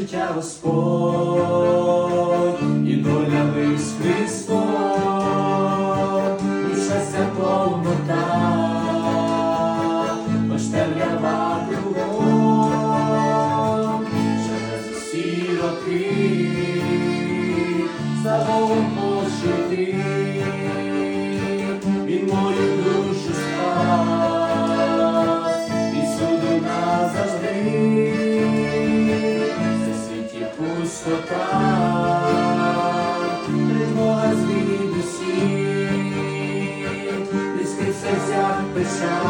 життя Господь, і доля весь Христос, і щастя повнота, хоч темрява через усі роки, за Богом пошити, він мою душу спас, і суду назавжди пустота, тривога звільнить усі, близьких серцях писав.